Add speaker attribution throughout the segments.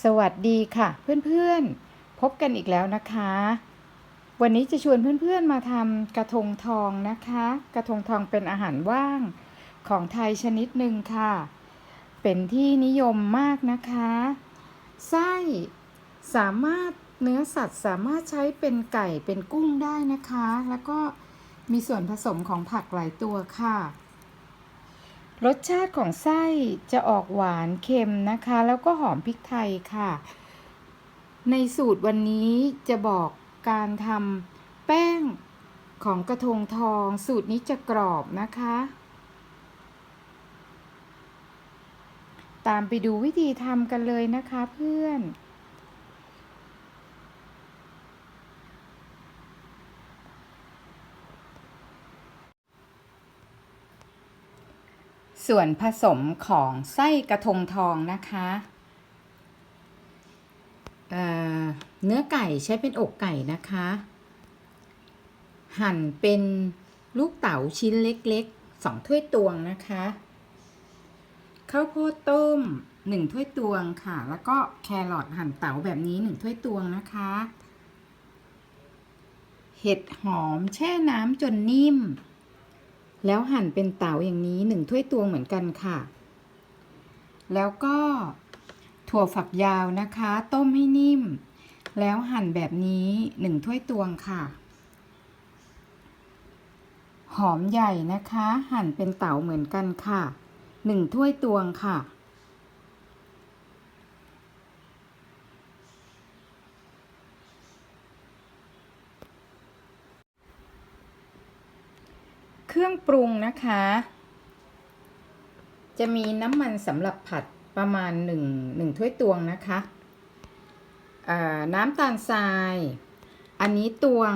Speaker 1: สวัสดีค่ะ เพื่อนๆ พบกันอีกแล้วนะคะ วันนี้จะชวนเพื่อนๆมาทำกระทงทองนะคะ กระทงทองเป็นอาหารว่างของไทยชนิดหนึ่งค่ะ เป็นที่นิยมมากนะคะ ไส้สามารถเนื้อสัตว์สามารถใช้เป็นไก่เป็นกุ้งได้นะคะ แล้วก็มีส่วนผสมของผักหลายตัวค่ะ รสชาติของไส้จะออกหวานเค็มนะคะ แล้วก็หอมพริกไทยค่ะ ในสูตรวันนี้จะบอกการทำแป้งของกระทงทองสูตรนี้จะกรอบนะคะ ตามไปดูวิธีทำกันเลยนะคะเพื่อน ส่วนผสมของไส้กระทงทองนะคะเเนื้อไก่ใช้เป็นอกไก่นะคะ หั่นเป็นลูกเต๋าชิ้นเล็กๆสองถ้วยตวงนะคะข้าวโพดต้มหนึ่งถ้วยตวงค่ะ แล้วก็แครอทหั่นเต๋าแบบนี้หนึ่งถ้วยตวงนะคะ เห็ดหอมแช่น้ำจนนิ่ม แล้วหั่นเป็นเต๋าอย่างนี้หนึ่งถ้วยตวงเหมือนกันค่ะ แล้วก็ถั่วฝักยาวนะคะ ต้มให้นิ่ม แล้วหั่นแบบนี้หนึ่งถ้วยตวงค่ะ หอมใหญ่นะคะ หั่นเป็นเต๋าเหมือนกันค่ะหนึ่งถ้วยตวงค่ะ เครื่องปรุงนะคะ จะมีน้ำมันสำหรับผัดประมาณ1 1ถ้วยตวงนะคะน้ำตาลทราย อันนี้ตวง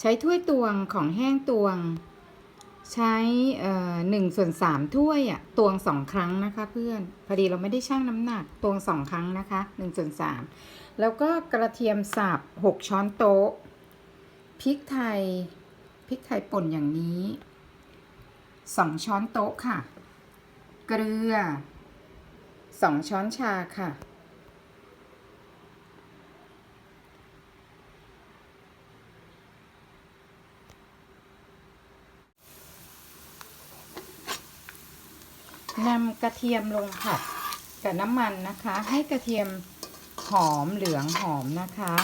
Speaker 1: ใช้ถ้วยตวงของแห้งตวง ใช้หนึ่งส่วนสามถ้วยอะตวงสองครั้งนะคะเพื่อน พอดีเราไม่ได้ชั่งน้ำหนักตวงสองครั้งนะคะหนึ่งส่วนสามแล้วก็กระเทียมสับหกช้อนโต๊ะพริกไทย พริกไทยป่นอย่างนี้สองช้อนโต๊ะค่ะ เกลือสองช้อนชาค่ะ นำกระเทียมลงผัดกับน้ำมันนะคะ ให้กระเทียมหอมเหลืองหอมนะคะ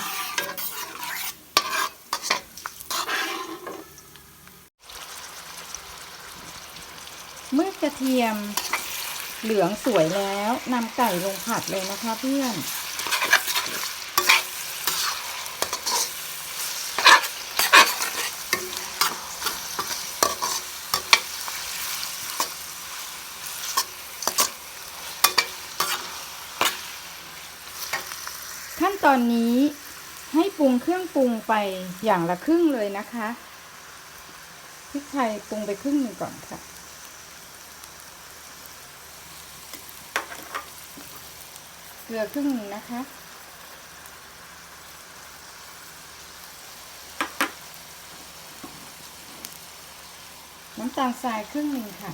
Speaker 1: เมื่อก ระเทียมเหลืองสวยแล้วนำไก่ลงผัดเลยนะคะเพื่อน ขั้นตอนนี้ให้ปรุงเครื่องปรุงไปอย่างละครึ่งเลยนะคะพริกไทยปรุงไปครึ่งหนึ่งก่อนค่ะ เกลือครึ่งหนึ่งนะคะ น้ำตาลทรายครึ่งหนึ่งค่ะ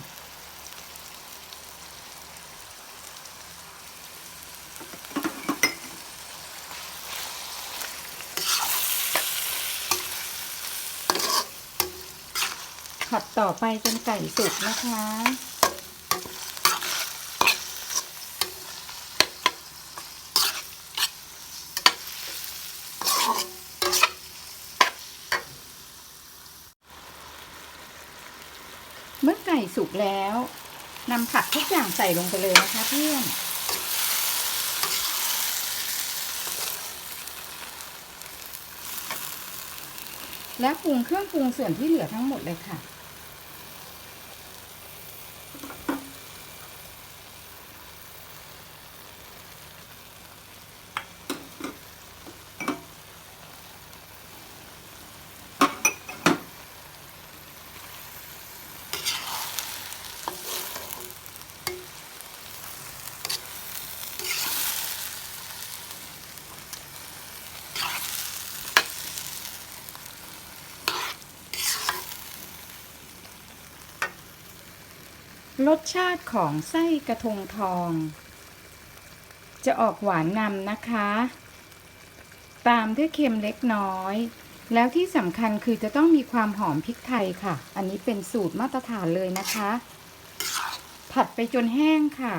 Speaker 1: ผัดต่อไปจนไก่สุกนะคะ เมื่อไก่ สุกแล้วนำผักทุกอย่างใส่ลงไปเลยนะคะเพื่อนแล้วปรุงเครื่องปรุงส่วนที่เหลือทั้งหมดเลยค่ะ รสชาติของไส้กระทงทอง จะออกหวานนำนะคะ ตามด้วยเค็มเล็กน้อย แล้วที่สำคัญคือจะต้องมีความหอมพริกไทยค่ะ อันนี้เป็นสูตรมาตรฐานเลยนะคะ ผัดไปจนแห้งค่ะ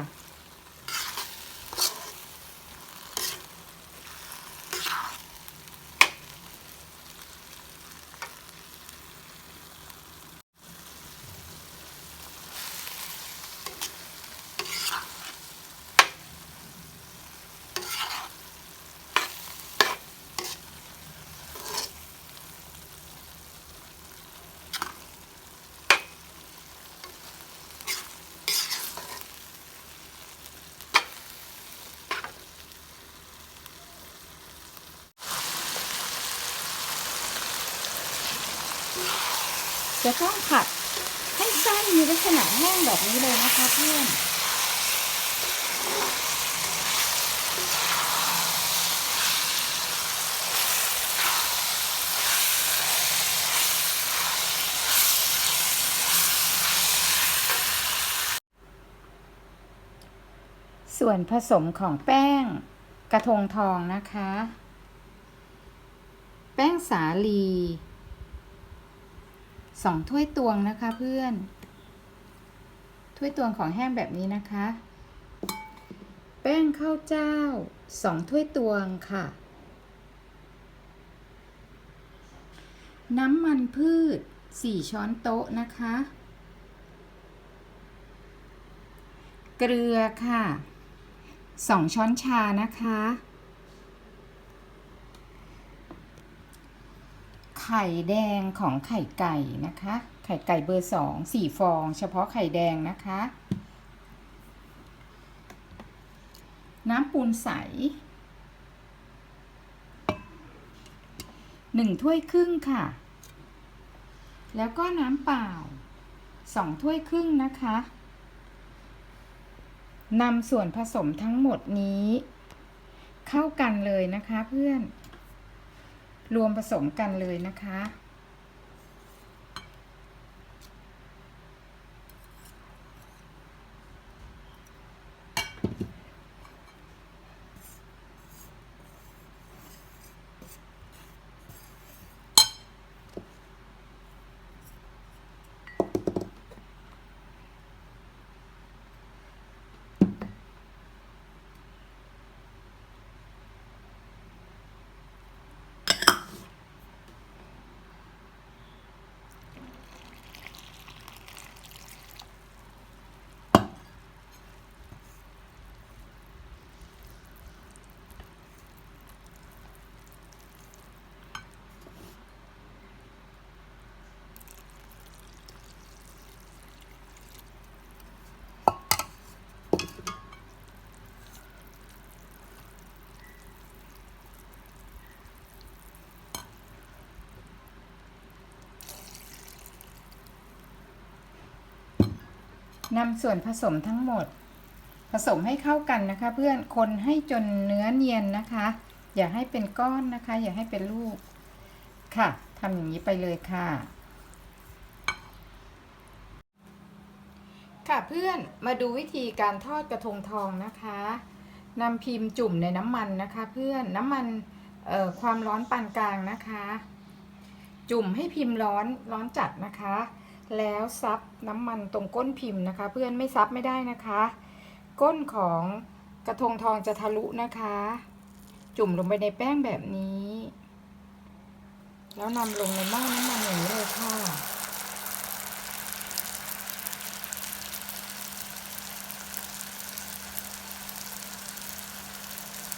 Speaker 1: จะต้องผัดให้ไส้มีลักษณะแห้งแบบนี้เลยนะคะเพื่อนส่วนผสมของแป้งกระทงทองนะคะ แป้งสาลี สองถ้วยตวงนะคะเพื่อน ถ้วยตวงของแห้งแบบนี้นะคะ แป้งข้าวเจ้าสองถ้วยตวงค่ะ น้ำมันพืชสี่ช้อนโต๊ะนะคะ เกลือค่ะสองช้อนชานะคะ ไข่แดงของไข่ไก่นะคะ ไข่ไก่เบอร์สองสี่ฟอง เฉพาะไข่แดงนะคะ น้ำปูนใสหนึ่งถ้วยครึ่งค่ะ แล้วก็น้ำเปล่าสองถ้วยครึ่งนะคะนำส่วนผสมทั้งหมดนี้ เข้ากันเลยนะคะเพื่อน รวมผสมกันเลยนะคะ นำส่วนผสมทั้งหมด ผสมให้เข้ากันนะคะ เพื่อนคนให้จนเนื้อเนียนนะคะ อย่าให้เป็นก้อนนะคะ อย่าให้เป็นลูก ค่ะทำอย่างนี้ไปเลยค่ะ ค่ะเพื่อนมาดูวิธีการทอดกระทงทองนะคะนำพิมพ์จุ่มในน้ำมันนะคะ เพื่อนน้ำมันเอ่อความร้อนปานกลางนะคะ จุ่มให้พิมพ์ร้อนร้อนจัดนะคะ แล้วซับน้ำมันตรงก้นพิมพ์นะคะ เพื่อนไม่ซับไม่ได้นะคะ ก้นของกระทงทองจะทะลุนะคะ จุ่มลงไปในแป้งแบบนี้ แล้วนำลงในหม้อน้ำมันอย่างนี้เลยค่ะ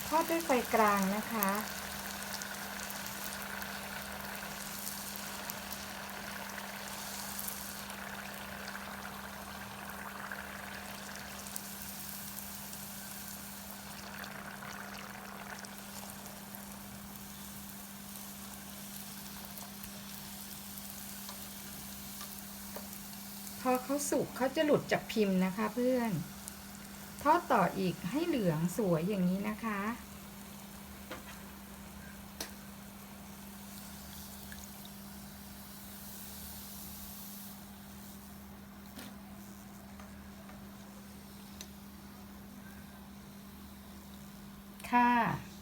Speaker 1: ทอดด้วยไฟกลางนะคะ อเขาสุกเขาจะหลุดจากพิมพ์นะคะเพื่อน ทอดต่ออีกให้เหลืองสวยอย่างนี้นะคะ ค่ะ